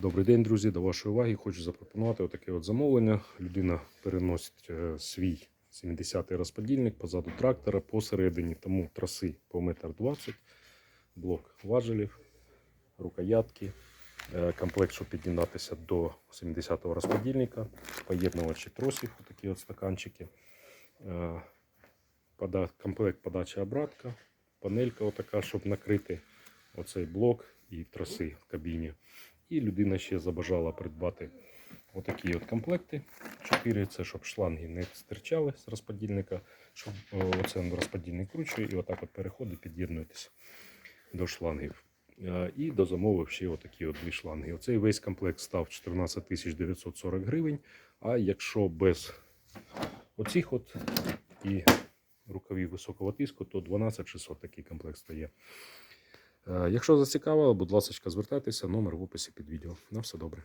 Добрий день, друзі. До вашої уваги хочу запропонувати отаке от замовлення. Людина переносить е, свій 70-й розподільник позаду трактора посередині, тому траси по 1,20 м, блок важелів, рукоятки, е, комплект, щоб під'єднатися до 70-го розподільника, поєднувачі тросів, такі от стаканчики, е, комплект подача обратка, панелька отака, щоб накрити оцей блок і траси в кабіні. І людина ще забажала придбати отакі от комплекти. Чотири це щоб шланги не стирчали з розподільника, щоб о, оце розподільник кручує і отак от переходить, під'єднуєтесь до шлангів. Е, І дозамовив ще отакі от дві шланги. Оцей весь комплект став 14 940 гривень. А якщо без оцих от і рукавів високого тиску, то 12 600 такий комплект стає. Е, Якщо зацікавило, будь ласка, звертайтеся, номер в описі під відео. На все добре.